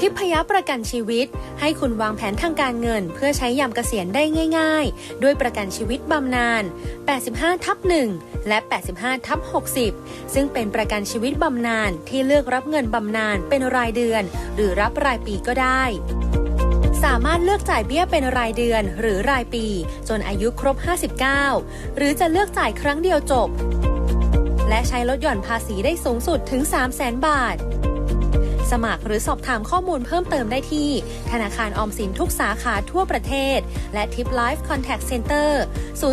ทิพยประกันชีวิต ให้คุณวางแผนทางการเงิน เพื่อใช้ยามเกษียณได้ง่าย ๆ ด้วยประกันชีวิตบำนาญ 85 ทับ 1 และ 85 ทับ 60 ซึ่งเป็นประกันชีวิตบำนาญที่เลือกรับเงินบำนาญเป็นรายเดือน หรือรับรายปีก็ได้สามารถเลือกจ่ายเบี้ยเป็นรายเดือนหรือรายปี จนอายุครบ 59 หรือจะเลือกจ่ายครั้งเดียวจบ และใช้ลดหย่อนภาษีได้สูงสุดถึง 3 0 0 0 0 0 บาท สมัครหรือสอบถามข้อมูลเพิ่มเติมได้ที่ ธนาคารออมสินทุกสาขาทั่วประเทศ และทิปไลฟ์คอนแทคเซ็นเตอร์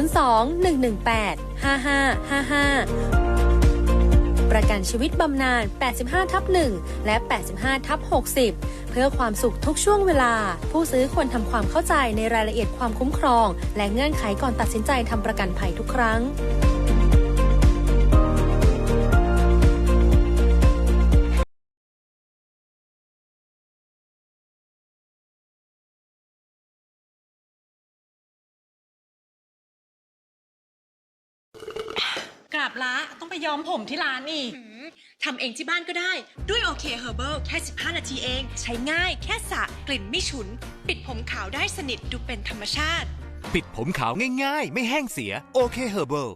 02 118 5555 ประกันชีวิตบำนาญ 85 ทับ 1 และ 85 ทับ 60 เพื่อความสุขทุกช่วงเวลา ผู้ซื้อควรทำความเข้าใจในรายละเอียดความคุ้มครอง และเงื่อนไขก่อนตัดสินใจทำประกันภัยทุกครั้งาบละต้องไปย้อมผมที่ร้านอีก ทำเองที่บ้านก็ได้ด้วยโอเคเฮอร์เบิลแค่ 15 นาทีเอง ใช้ง่ายแค่สระกลิ่นไม่ฉุน ปิดผมขาวได้สนิทดูเป็นธรรมชาติ ปิดผมขาวง่ายๆ ไม่แห้งเสียโอเคเฮอร์เบิล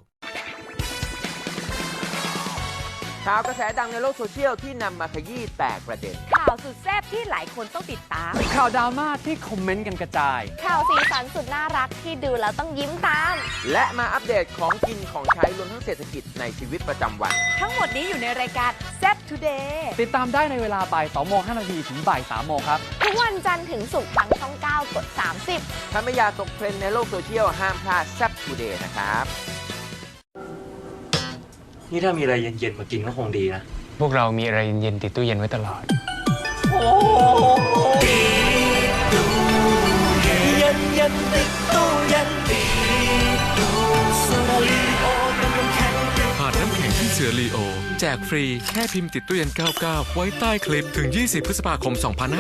ข่าวกระแสดังในโลกโซเชียลที่นำมาขยี้แตกประเด็น ข่าวสุดแซ่บที่หลายคนต้องติดตาม ข่าวดราม่าที่คอมเมนต์กันกระจาย ข่าวสีสันสุดน่ารักที่ดูแล้วต้องยิ้มตาม และมาอัปเดตของกินของใช้รวมทั้งเศรษฐกิจในชีวิตประจำวัน ทั้งหมดนี้อยู่ในรายการแซ่บ Today ติดตามได้ในเวลาบ่าย2โมง5นาทีถึงบ่าย3โมงครับทุกวันจันทร์ถึงศุกร์ทางช่อง 9 กด 30 ถ้าไม่อยากตกเทรนด์ในโลกโซเชียลห้ามพลาดแซ่บทูเดย์นะครับ นี่ถ้ามีอะไรเย็นๆมากินก็คงดีนะ พวกเรามีอะไรเย็นๆติดตู้เย็นไว้ตลอดผ่านน้ำแข็งที่เสือลีโอ แจกฟรีแค่พิมพ์ติดตู้เย็น 99 ไว้ใต้คลิปถึง 20 พฤษภาคม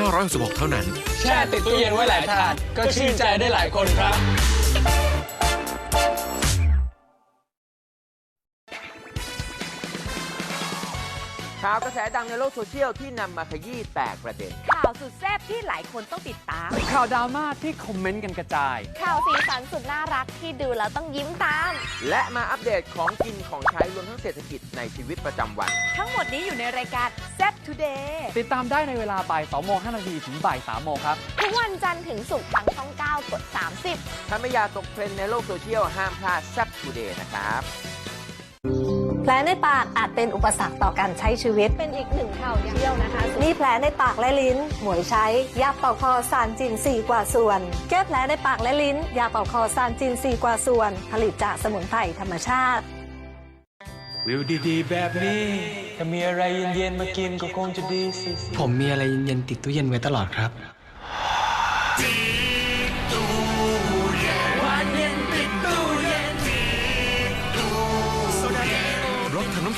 2566 เท่านั้น แช่ติดตู้เย็นไว้หลายถาดก็ชื่นใจได้หลายคนครับ ข่าวกระแสดังในโลกโซเชียลที่นำมาขยี้แตกประเด็น ข่าวสุดแซ่บที่หลายคนต้องติดตาม ข่าวดราม่าที่คอมเมนต์กันกระจาย ข่าวสีสันสุดน่ารักที่ดูแล้วต้องยิ้มตาม และมาอัปเดตของกินของใช้รวมทั้งเศรษฐกิจในชีวิตประจำวัน ทั้งหมดนี้อยู่ในรายการแซ่บ Today ติดตามได้ในเวลาบ่าย2โมง5นาทีถึงบ่าย3โมงครับ ทุกวันจันทร์ถึงศุกร์ทางช่อง 9 กด 30 ถ้าไม่อยากตกเทรนด์ในโลกโซเชียลห้ามพลาดแซ่บทูเดย์นะครับแผลในปากอาจเป็นอุปสรรคต่อการใช้ชีวิต เป็นอีกหนึ่งข่าวเที่ยวนะคะมีแผลในปากและลิ้น หมวยใช้ ยาเป่าคอซานจินสี่กว่าส่วน แก้แผลในปากและลิ้น ยาเป่าคอซานจินสี่กว่าส่วน ผลิตจากสมุนไพรธรรมชาติ วิวดีๆ แบบนี้ถ้ามีอะไรเย็นๆ มากินก็คงจะดีสิ ผมมีอะไรเย็นๆ ติดตู้เย็นไว้ตลอดครับ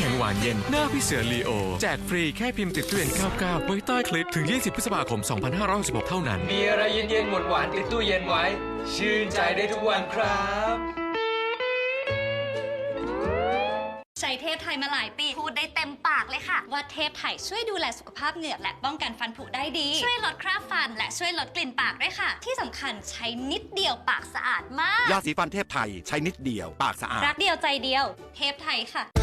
แข็งหวานเย็น หน้าพี่เสือลีโอ แจกฟรีแค่พิมพ์ติดตู้เย็น99ไว้ใต้คลิปถึง 20 พฤษภาคม 2566 เท่านั้น มีอะไรเย็นๆหมดหวานติดตู้เย็นไว้ ชื่นใจได้ทุกวันครับ ใช้เทพไทยมาหลายปี พูดได้เต็มปากเลยค่ะ ว่าเทพไทยช่วยดูแลสุขภาพเหงือกและป้องกันฟันผุได้ดี ช่วยลดคราบฟัน และช่วยลดกลิ่นปากด้วยค่ะ ที่สำคัญใช้นิดเดียวปากสะอาดมาก ยาสีฟันเทพไทยใช้นิดเดียวปากสะอาด รักเดียวใจเดียว เทพไทยค่ะ